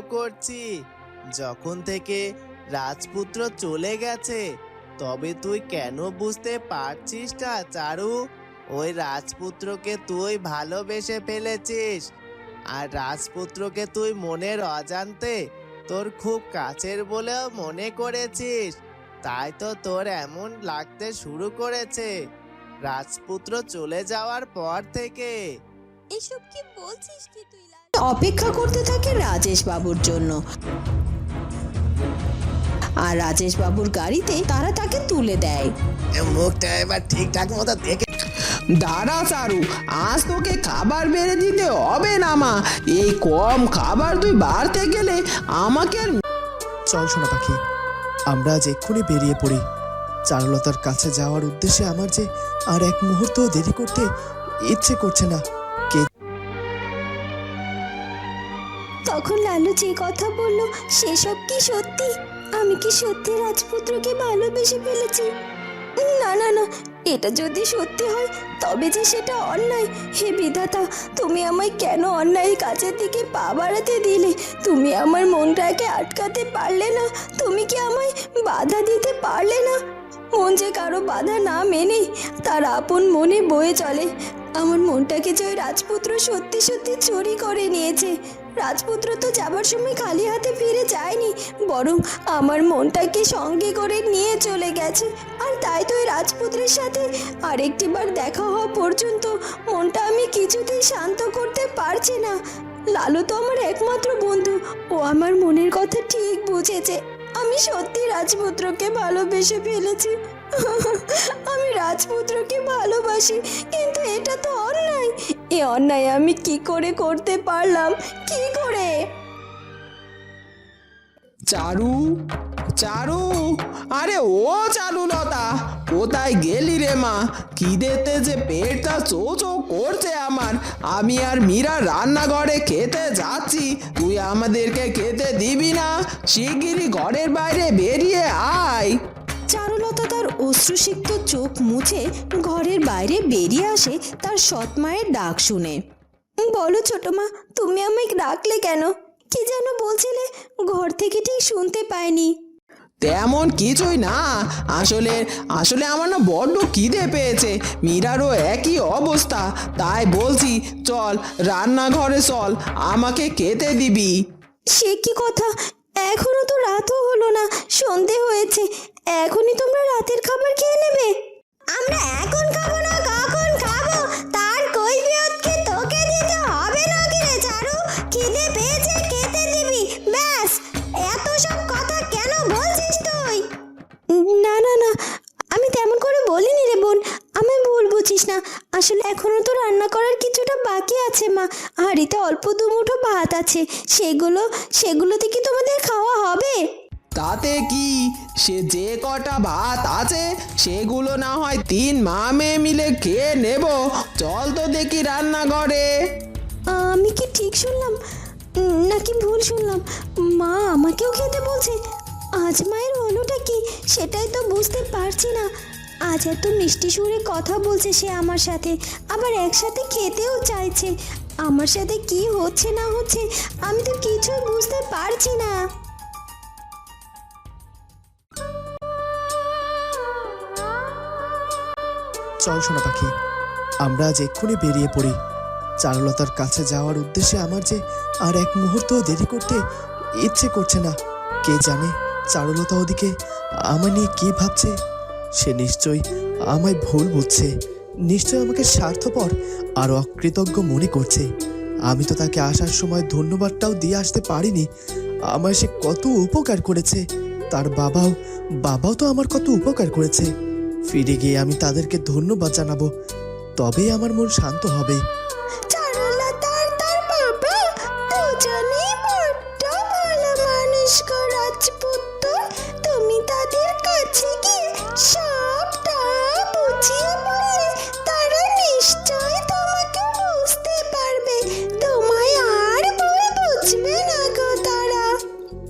করছি। যখন থেকে রাজপুত্র চলে গেছে, তবে তুই কেন বুঝতে পারছিস না, চারু? ওই রাজপুত্রকে তুই ভালোবেসে ফেলেছিস। আর রাজপুত্রকে তুই মনের অজান্তে তোর খুব কাছের বলেও মনে করেছিস। তাই তো তোর এমন লাগতে শুরু করেছে। রাজপুত্র চলে যাওয়ার পর থেকে। এসব কি বলছিস কি তুই? অপেক্ষা করতে থাকে রাজেশ বাবুর জন্য। আর রাজেশ বাবুর গাড়িতে তারা তাকে তুলে দেয়। মুখটা এবার ঠিকঠাক মতো দেখে দাঁড়া চারু আজ তোকে খাবার বেড়ে দিতে হবে না মা। এই কম খাবার তুই বাড়তে গেলে আমাকে আর চল সোনা পাখি আমরা আজ এক্ষুনি বেরিয়ে পড়ি। চারুলতার কাছে যাওয়ার উদ্দেশ্যে আমার যে আর এক মুহূর্ত দেরি করতে ইচ্ছে করছে না। তখন লালু যে কথা বলল, সেসব কি সত্যি? আমি কি সত্যি রাজপুত্রকে ভালোবেসে ফেলেছি? না না না, এটা যদি সত্যি হয়, তবে যে সেটা অন্যায়। হে বিধাতা, তুমি আমায় কেন অন্যায় কাজের দিকে পা বাড়াতে দিলে? তুমি আমার মনটাকে আটকাতে পারলে না। তুমি কি আমায় বাধা দিতে পারলে না? মন যে কারও বাধা না মেনে, তার আপন মনে বয়ে চলে। আমার মনটাকে যে ওই রাজপুত্র সত্যি সত্যি চুরি করে নিয়েছে রাজপুত্র তো যাবার সময় খালি হাতে ফিরে যায়নি, বরং আমার মনটাকে সঙ্গে করে নিয়ে চলে গেছে। আর তাই তো ওই রাজপুত্রের সাথে আরেকটি বার দেখা হওয়া পর্যন্ত মনটা আমি কিছুতেই শান্ত করতে পারছি না। লালু তো আমার একমাত্র বন্ধু, ও আমার মনের কথা ঠিক বুঝেছে। আমি সত্যি রাজপুত্রকে ভালোবেসে ফেলেছি। আমি রাজপুত্রকে ভালোবাসি, কিন্তু এটা তো অন্যায়। এ অন্যায় আমি কি করে করতে পারলাম? কি করে? চারু চারু, আরে ও চারু লতা কোথায় গেলি রে মা? খিদেতে যে পেটটা চো চো করছে আমার, আমি আর মীরা রান্নাঘরে খেতে যাচ্ছি, তুই আমাদেরকে খেতে দিবি না? শিগগিরই ঘরের বাইরে বেরিয়ে আয়। অশ্রুসিক্ত চোখ মুছে ঘরের বাইরে বেরিয়ে আসে তার সৎ মায়ের ডাক শুনে। বলো ছোট মা তুমি আমায় ডাকলে কেন? কি যেন বলছিলে ঘর থেকে ঠিক শুনতে পাইনি। তেমন কিছুই না। আসলে আসলে আমার না বড্ড খিদে পেয়েছে। মীরারও একই অবস্থা। তাই বলছি চল রান্নাঘরে চল আমাকে খেতে দিবি। সে কি কথা? এখনও তো রাতও হলো না, সন্ধে হয়েছে। এখনই তোমরা রাতের খাবার খেয়ে নেবে। আমরা এখন খাব না, কখন খাব? তার কৈফিয়ত কি তোকে দিতে হবে না কি রে চারু? খিদে পেয়েছে, খেতে দিবি, ব্যাস। এত সব কথা কেন বলছিস তুই? না না না আমি তেমন করে বলিনি রে বোন আমি ভুল বুঝিস না? আসলে এখনও তো রান্না করার কিছুটা বাকি আছে মা। আর হাঁড়িতে অল্প দুমুঠো ভাত আছে। সেগুলো সেগুলোতে কি তোমাদের খাওয়া হবে? তাতে কি? সে যে কটা ভাত আছে সেগুলো না হয় তিন মা মেয়ে মিলে খেয়ে নেব। চল তো দেখি রান্না রান্নাঘরে আমি কি ঠিক শুনলাম? নাকি ভুল শুনলাম? মা আমাকেও খেতে বলছে। আজ মায়ের হলোটা কি? সেটাই তো বুঝতে পারছি না। আজ এত মিষ্টি সুরে কথা বলছে সে আমার সাথে। আবার একসাথে খেতেও চাইছে। আমার সাথে কি হচ্ছে না হচ্ছে, আমি তো কিছুই বুঝতে পারছি না। চল সোনা পাখি, আমরা আজ এক্ষুনি বেরিয়ে পড়ি। চারুলতার কাছে যাওয়ার উদ্দেশ্যে আমার যে আর এক মুহূর্ত দেরি করতে ইচ্ছে করছে না। কে জানে, চারুলতা ওদিকে আমার নিয়ে কি ভাবছে? সে নিশ্চয়ই আমায় ভুল বুঝছে। নিশ্চয় আমাকে স্বার্থপর আর অকৃতজ্ঞ মনে করছে। আমি তো তাকে আসার সময় ধন্যবাদটাও দিয়ে আসতে পারিনি। আমায় সে কত উপকার করেছে। তার বাবাও বাবাও তো আমার কত উপকার করেছে। ফিরে গিয়ে আমি তাদেরকে ধন্যবাদ জানাব। তবেই আমার মন শান্ত হবে।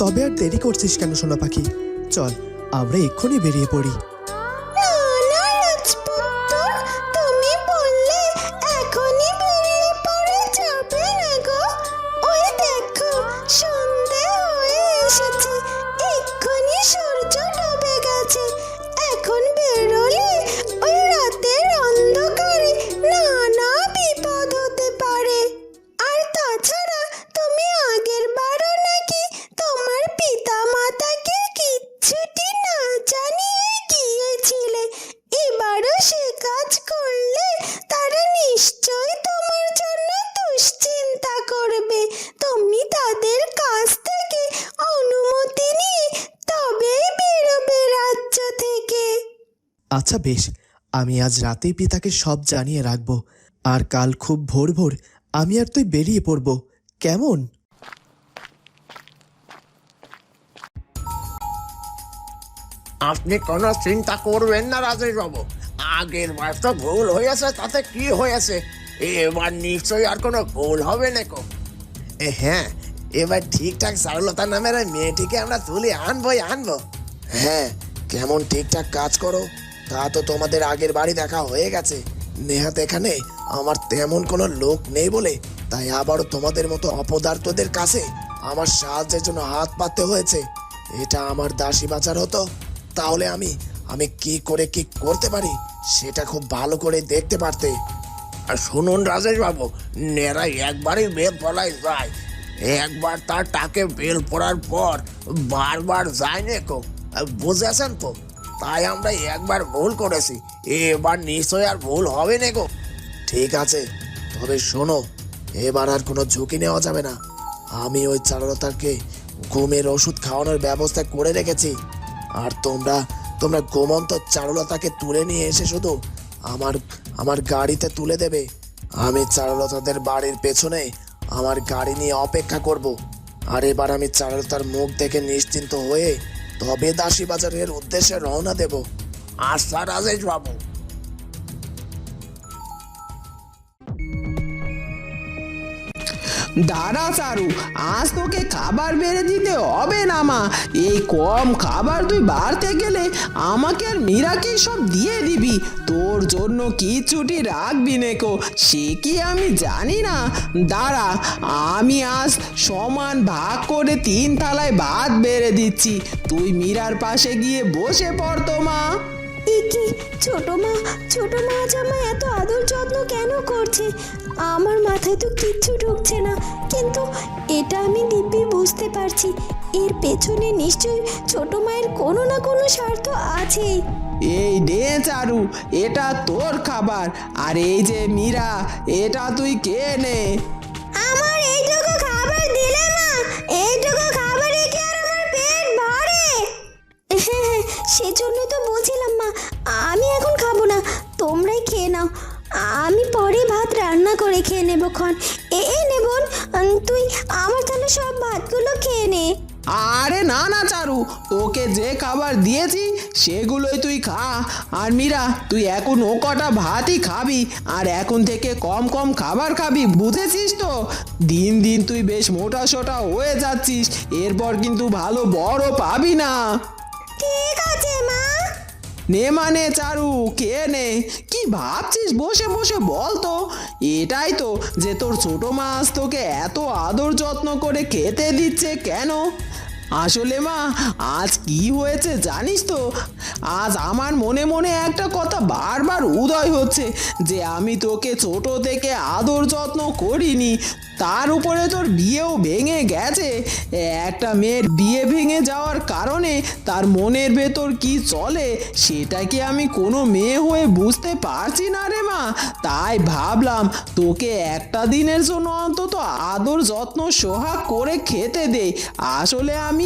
তবে আর দেরি করছিস কেন সোনা পাখি? চল আমরা এক্ষুনি বেরিয়ে পড়ি। আচ্ছা বেশ আমি আজ রাতেই পিতাকে সব জানিয়ে রাখব। আর কাল খুব ভোর ভোর আমি আর তুই বেরিয়ে পড়ব। কেমন? আপনি কোনো চিন্তা করবেন না রাজেশ বাবু আগের বার তো ভুল হয়েছে তাতে কি হয়েছে? এবার নিশ্চয়ই আর কোনো ভুল হবে না কো হ্যাঁ এবার ঠিকঠাক চারুলতা নামের ওই মেয়েটিকে আমরা তুলে আনবোই আনব। হ্যাঁ কেমন ঠিকঠাক কাজ করো। তা তো তোমাদের আগের বাড়ি দেখা হয়ে গেছে। নেহাত এখানে আমার তেমন কোনো লোক নেই বলে, তাই আবারও তোমাদের মতো অপদার্থদের কাছে আমার সাহায্যের জন্য হাত পাততে হয়েছে। এটা আমার দাসী বাজার হতো। তাহলে আমি আমি কি করে কি করতে পারি, সেটা খুব ভালো করে দেখতে পারতে। আর শুনুন রাজেশ বাবু নেরাই একবারই বেল পড়াই যায়। একবার তার টাকে বেল পড়ার পর বারবার যায় না কো। বুঝেছেন তো? তাই আমরা একবার ভুল করেছি। এবার নিশ্চয়ই আর ভুল হবে না গো। ঠিক আছে, তবে শোনো, এবার আর কোনো ঝুঁকি নেওয়া যাবে না। আমি ওই চারুলতাকে ঘুমের ওষুধ খাওয়ানোর ব্যবস্থা করে রেখেছি। আর তোমরা তোমরা ঘুমন্ত চারুলতাকে তুলে নিয়ে এসে শুধু আমার আমার গাড়িতে তুলে দেবে। আমি চারুলতাদের বাড়ির পেছনে আমার গাড়ি নিয়ে অপেক্ষা করব। আর এবার আমি চারুলতার মুখ দেখে নিশ্চিন্ত হয়ে তবে দাসী বাজারের উদ্দেশ্যে রওনা দেব। আচ্ছা রাজেশ বাবু দাঁড়া চারু, আজ তোকে খাবার বেড়ে দিতে হবে না মা। এই কম খাবার তুই বাড়তে গেলে আমাকে আর মীরাকে সব দিয়ে দিবি। তোর জন্য কিচ্ছুটি রাখবি নেকো সে কি আমি জানি না। দাঁড়া, আমি আজ সমান ভাগ করে তিন থালায় ভাত বেড়ে দিচ্ছি। তুই মীরার পাশে গিয়ে বসে পড়তো মা। কি? ছোট মা ছোট মা আজ আমায় এত আদর যত্ন কেন করছে? আমার মাথায় তো কিচ্ছু ঢুকছে না। কিন্তু এটা আমি দিব্যি বুঝতে পারছি। এর পেছনে নিশ্চয়ই ছোট মায়ের কোনো না কোনো স্বার্থ আছেই। এই নে চারু এটা তোর খাবার। আর এই যে মীরা এটা তুই কে নে আমার এইটুকু খাবার দিলে মা এইটুকু খাবারে কি আর আমার পেট ভরে? হ্যাঁ সেজন্য তো বলছিলাম মা আমি এখন খাব না, তোমরাই খেয়ে নাও। আমি পরে ভাত রান্না করে খেয়ে নেব, ক্ষণ। এ এ, নে তুই আমার তাহলে সব ভাতগুলো খেয়ে নে। আরে না না, চারু তোকে যে খাবার দিয়েছি, সেগুলোই তুই খা। আর মীরা, তুই এখন ও কটা ভাতই খাবি, আর এখন থেকে কম কম খাবার খাবি, বুঝেছিস তো? দিন দিন তুই বেশ মোটা সোটা হয়ে যাচ্ছিস, এরপর কিন্তু ভালো বড় পাবি না। নে মানে চারু, কে নে? কি ভাবছিস? বসে বসে বল তো। এটাই তো যে তোর ছোট মাছ তোকে এত আদর যত্ন করে খেতে দিচ্ছে কেন? আসলে মা, আজ কি হয়েছে জানিস তো? আজ আমার মনে মনে একটা কথা বারবার উদয় হচ্ছে যে আমি তোকে ছোট থেকে আদর যত্ন করিনি। তার উপরে তোর বিয়েও ভেঙে গেছে। একটা মেয়ের বিয়ে ভেঙে যাওয়ার কারণে তার মনের ভেতর কি চলে সেটা কি আমি কোনো মেয়ে হয়ে বুঝতে পারছি না রে মা। তাই ভাবলাম তোকে একটা দিনের জন্য অন্তত আদর যত্ন সোহাগ করে খেতে দে। আসলে আমি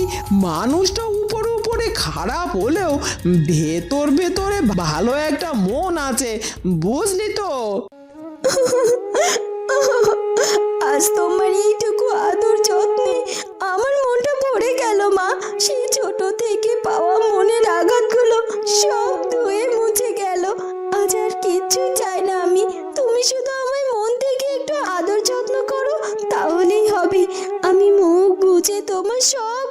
মানুষটা উপরে উপরে খারাপ হলেও ভেতর ভেতরে ভালো একটা মন আছে, বুঝলি তো? আজ তোমার এইটুকু আদর যত্নে আমার মনটা গেল, মা। সেই ছোট থেকে পাওয়া মনের আঘাতগুলো সব ধুয়ে মুছে গেল। আজ আর কিচ্ছু চাই না আমি। তুমি শুধু আমায় মন থেকে একটু আদর যত্ন করো, তাহলেই হবে। আমি মুখ বুঝে তোমার সব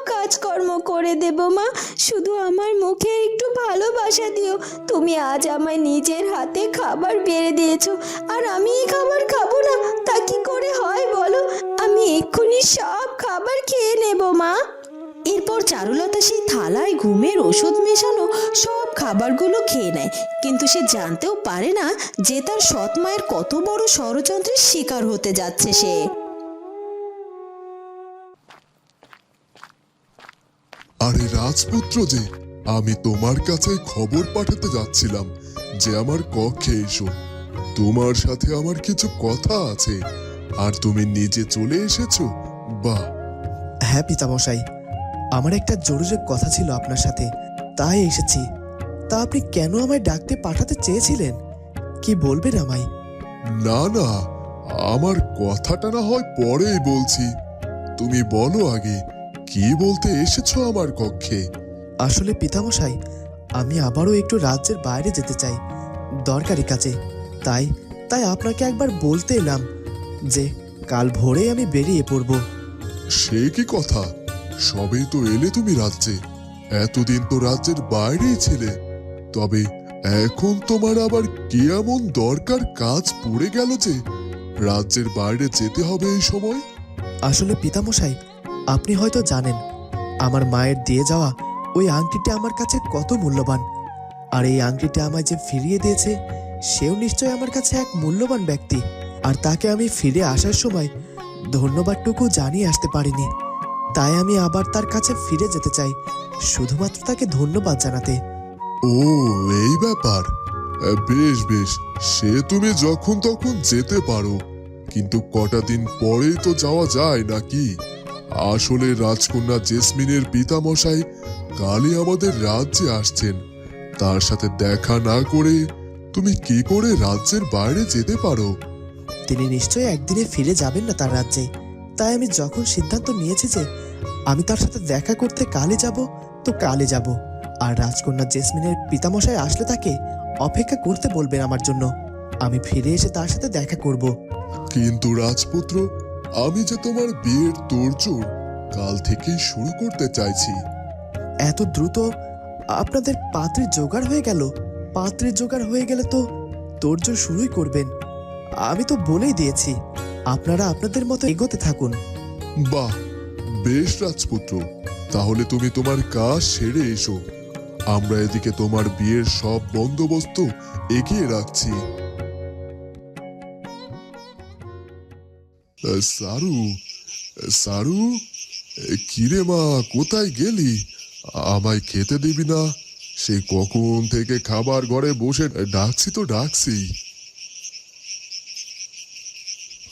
করে দেব মা। শুধু আমার মুখে একটু ভালোবাসা দিও। তুমি আজ আমায় নিজের হাতে খাবার বেড়ে দিয়েছ। আর আমি এই খাবার খাব না। তা কি করে হয় বলো? আমি এক্ষুনি সব খাবার খেয়ে নেব মা। এরপর চারুলতা সেই থালায় ঘুমের ওষুধ মেশানো সব খাবারগুলো খেয়ে নেয়। কিন্তু সে জানতেও পারে না যে তার সৎ মায়ের কত বড় ষড়যন্ত্রের শিকার হতে যাচ্ছে সে। আরে রাজপুত্র যে আমি তোমার কাছে খবর পাঠাতে যাচ্ছিলাম যে আমার কক্ষে এসো। তোমার সাথে আমার কিছু কথা আছে। আর তুমি নিজে চলে এসেছ? বাহ! হ্যাঁ পিতামশাই। আমার একটা জরুরি কথা ছিল আপনার সাথে। তাই এসেছি। তা আপনি কেন আমায় ডাকতে পাঠাতে চেয়েছিলেন? কি বলবেন আমায়? না না আমার কথাটা না হয় পরেই বলছি। তুমি বলো আগে কি বলতে এসেছ আমার কক্ষে? আসলে পিতামশাই আমি আবারও একটু রাজ্যের বাইরে যেতে চাই। দরকারি কাজে। তাই তাই আপনাকে একবার বলতে এলাম যে কাল ভোরে আমি বেরিয়ে পড়ব। সে কি কথা? সবেই তো এলে তুমি রাজ্যে। এতদিন তো রাজ্যের বাইরেই ছিলে। তবে এখন তোমার আবার কি এমন দরকার কাজ পড়ে গেল যে রাজ্যের বাইরে যেতে হবে এই সময়? আসলে পিতামশাই আপনি হয়তো জানেন, আমার মায়ের দিয়ে যাওয়া ওই আংটিটা আমার কাছে কত মূল্যবান। আর এই আংটিটা আমায় যে ফিরিয়ে দিয়েছে, সেও নিশ্চয় আমার কাছে এক মূল্যবান ব্যক্তি। আর তাকে আমি ফিরে আসার সময় ধন্যবাদটুকু জানিয়ে আসতে পারিনি। তাই আমি আবার তার কাছে ফিরে যেতে চাই, শুধুমাত্র তাকে ধন্যবাদ জানাতে। ও, এই ব্যাপার। বেশ বেশ। সে তুমি যখন তখন যেতে পারো। কিন্তু কটা দিন পরেই তো যাওয়া যায় নাকি? আসলে রাজকন্যা জেসমিনের পিতামশাই কালই আমাদের রাজ্যে আসছেন। তার সাথে দেখা না করে তুমি কি করে রাজ্যের বাইরে যেতে পারো? তিনি নিশ্চয়ই একদিনে ফিরে যাবেন না তার রাজ্যে। তাই আমি যখন সিদ্ধান্ত নিয়েছি যে আমি তার সাথে দেখা করতে কালে যাব তো কালে যাব। আর রাজকন্যা জেসমিনের পিতামশাই আসলে তাকে অপেক্ষা করতে বলবেন আমার জন্য। আমি ফিরে এসে তার সাথে দেখা করব। কিন্তু রাজপুত্র আমি যে তোমার বিয়ের তোড়জোড় কাল থেকেই শুরু করতে চাইছি। এত দ্রুত? আপনাদের পাত্রের জোগাড় হয়ে গেল। পাত্রের জোগাড় হয়ে গেলে তো তোরজোর শুরুই করবেন। আমি তো বলেই দিয়েছি আপনারা আপনাদের মতো এগোতে থাকুন। বাহ বেশ রাজপুত্র। তাহলে তুমি তোমার কাজ সেরে এসো। আমরা এদিকে তোমার বিয়ের সব বন্দোবস্ত এগিয়ে রাখছি। সারু সারু কিরে মা, কোথায় গেলি? আমায় খেতে দিবি না? সে কখন থেকে খাবার ঘরে বসে ডাকছি তো ডাকছি।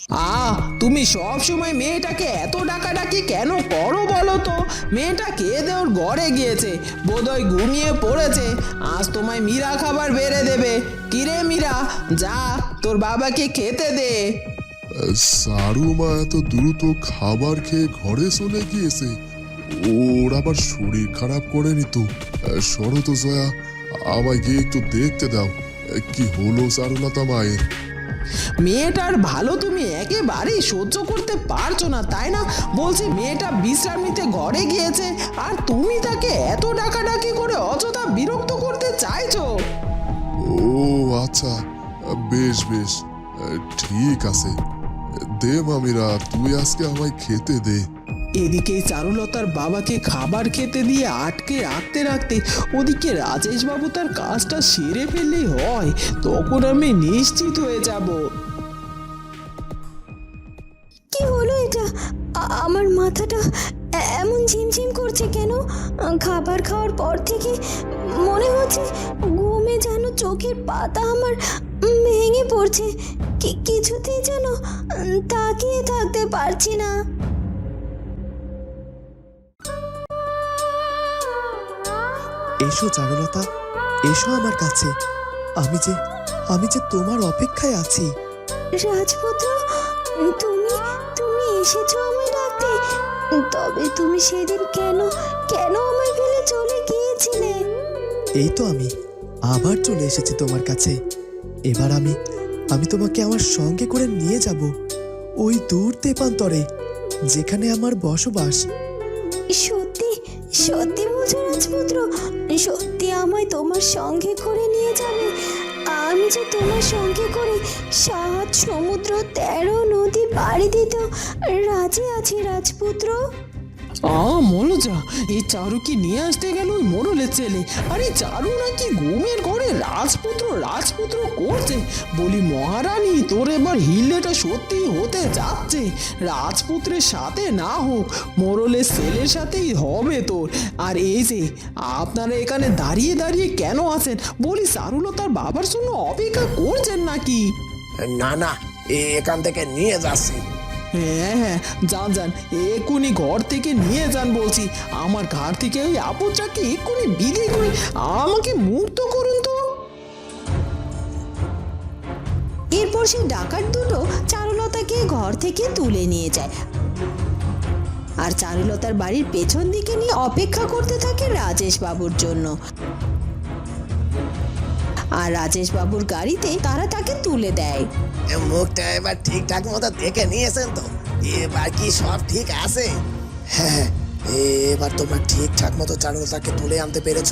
আ, তুমি সব সময় মেয়েটাকে এত ডাকাডাকি কেন করো বলো তো? মেয়েটা খেয়ে ওর ঘরে গিয়েছে, বোধহয় ঘুমিয়ে পড়েছে। আজ তোমায় মীরা খাবার বেড়ে দেবে। কিরে মীরা, যা, তোর বাবাকে খেতে দে। সারু মা এত দ্রুত খাবার খেয়ে ঘরে চলে গিয়েছে। ওর আবার শরীর খারাপ করেনি তো। সরো তো জয়া আমায় গিয়ে একটু দেখতে দাও। কি হলো চারুলতা মায়ের? মেয়েটার ভালো তুমি একেবারেই সহ্য করতে পারছ না তাই না? বলছি মেয়েটা বিশ্রাম নিতে ঘরে গিয়েছে আর তুমি তাকে এত ডাকাডাকি করে অযথা বিরক্ত করতে চাইছো? ও আচ্ছা বেশ বেশ ঠিক আছে। দে মামিরা তুই আজকে আমায় খেতে দে। এদিকে চারুলতার বাবাকে খাবার খেতে দিয়ে আটকে রাখতে রাখতে ওদিকে রাজেশবাবু তার কাজটা সেরে ফেললেই হয় তখন আমি নিশ্চিত হয়ে যাব। কি হলো এটা? আমার মাথাটা এমন ঝিমঝিম করছে কেন? খাবার খাওয়ার পর থেকে মনে হচ্ছে ঘুমে যেন চোখের পাতা আমার ভেঙে পড়ছে। কি- কিছুতেই যেন তাকিয়ে থাকতে পারছি না। এসো চারুলতা এসো আমার কাছে। আমি যে আমি যে তোমার অপেক্ষায় আছি। রাজপুত্র তুমি তুমি এসেছ আমায় ডাকতে। তবে তুমি সেদিন কেন কেন আমায় ফেলে চলে গিয়েছিলে? এই তো আমি আবার চলে এসেছি তোমার কাছে। এবার আমি আমি তোমাকে আমার সঙ্গে করে নিয়ে যাব ওই দূর তেপান্তরে যেখানে আমার বসবাস। সত্যি সত্যি বলছো রাজপুত্র সত্যি আমায় তোমার সঙ্গে করে নিয়ে যাবে। আমি যে তোমার সঙ্গে করে সাত সমুদ্র তেরো নদী পাড়ি দিতেও রাজি আছি রাজপুত্র। আ মনোজা এই চারু কি নিয়ে আসতে গেল ওই মোড়লের ছেলে। আরে চারু নাকি ঘুমের রাজপুত্র রাজপুত্র করছে? বলি মহারানী তোর এবার হিল্লেটা সত্যি হতে যাচ্ছে। রাজপুত্রের সাথে না হোক মোড়লের ছেলের সাথেই হবে তোর। আর এই যে আপনারা এখানে দাঁড়িয়ে দাঁড়িয়ে কেন আছেন? বলি চারুলতার বাবার জন্য অপেক্ষা করছেন নাকি? না না এখান থেকে নিয়ে যাচ্ছি। হ্যাঁ হ্যাঁ যান যান এক্ষুনি ঘর থেকে নিয়ে যান বলছি। আমার ঘর থেকে ওই আপদটাকে এক্ষুনি বিদায় করে আমাকে মুক্ত করুন তো। এরপর সেই ডাকাত দুটো চারুলতাকে ঘর থেকে তুলে নিয়ে যায়। আর চারুলতার বাড়ির পেছন দিকে নিয়ে অপেক্ষা করতে থাকে রাজেশ বাবুর জন্য। আর রাজেশ বাবুর গাড়িতে তারা তাকে তুলে দেয়। মুখটা এবার ঠিকঠাক মতো দেখে নিয়েছেন তো? এবার কি সব ঠিক আছে? হ্যাঁ এবার তোমরা ঠিকঠাক মতো চারুলতাকে তুলে আনতে পেরেছ।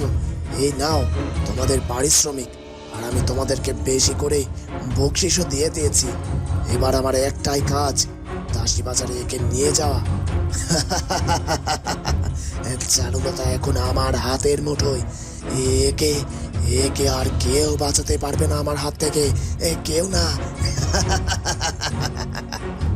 এই নাও, তোমাদের পারিশ্রমিক। আর আমি তোমাদেরকে বেশি করে বকশিসও দিয়ে দিয়েছি। এবার আমার একটাই কাজ দাসী বাজারে একে নিয়ে যাওয়া। চারুলতা এখন আমার হাতের মুঠোয়। একে একে আর কেউ বাঁচাতে পারবে না আমার হাত থেকে। কেউ না।